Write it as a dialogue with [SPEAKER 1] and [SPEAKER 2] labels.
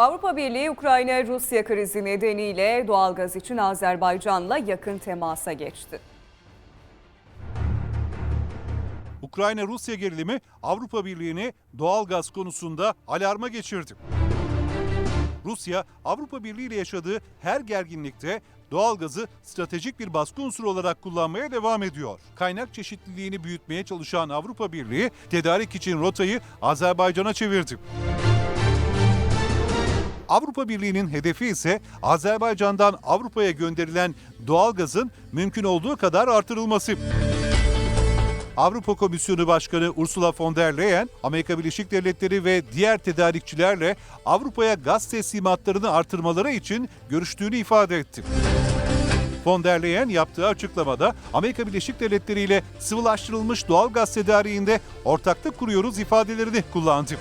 [SPEAKER 1] Avrupa Birliği Ukrayna-Rusya krizi nedeniyle doğalgaz için Azerbaycan'la yakın temasa geçti.
[SPEAKER 2] Ukrayna-Rusya gerilimi Avrupa Birliği'ni doğal gaz konusunda alarma geçirdi. Rusya, Avrupa Birliği ile yaşadığı her gerginlikte doğalgazı stratejik bir baskı unsuru olarak kullanmaya devam ediyor. Kaynak çeşitliliğini büyütmeye çalışan Avrupa Birliği, tedarik için rotayı Azerbaycan'a çevirdi. Avrupa Birliği'nin hedefi ise Azerbaycan'dan Avrupa'ya gönderilen doğalgazın mümkün olduğu kadar artırılması. Avrupa Komisyonu Başkanı Ursula von der Leyen, Amerika Birleşik Devletleri ve diğer tedarikçilerle Avrupa'ya gaz teslimatlarını artırmaları için görüştüğünü ifade etti. Von der Leyen yaptığı açıklamada Amerika Birleşik Devletleri ile sıvılaştırılmış doğal gaz tedariğinde ortaklık kuruyoruz ifadelerini kullandı.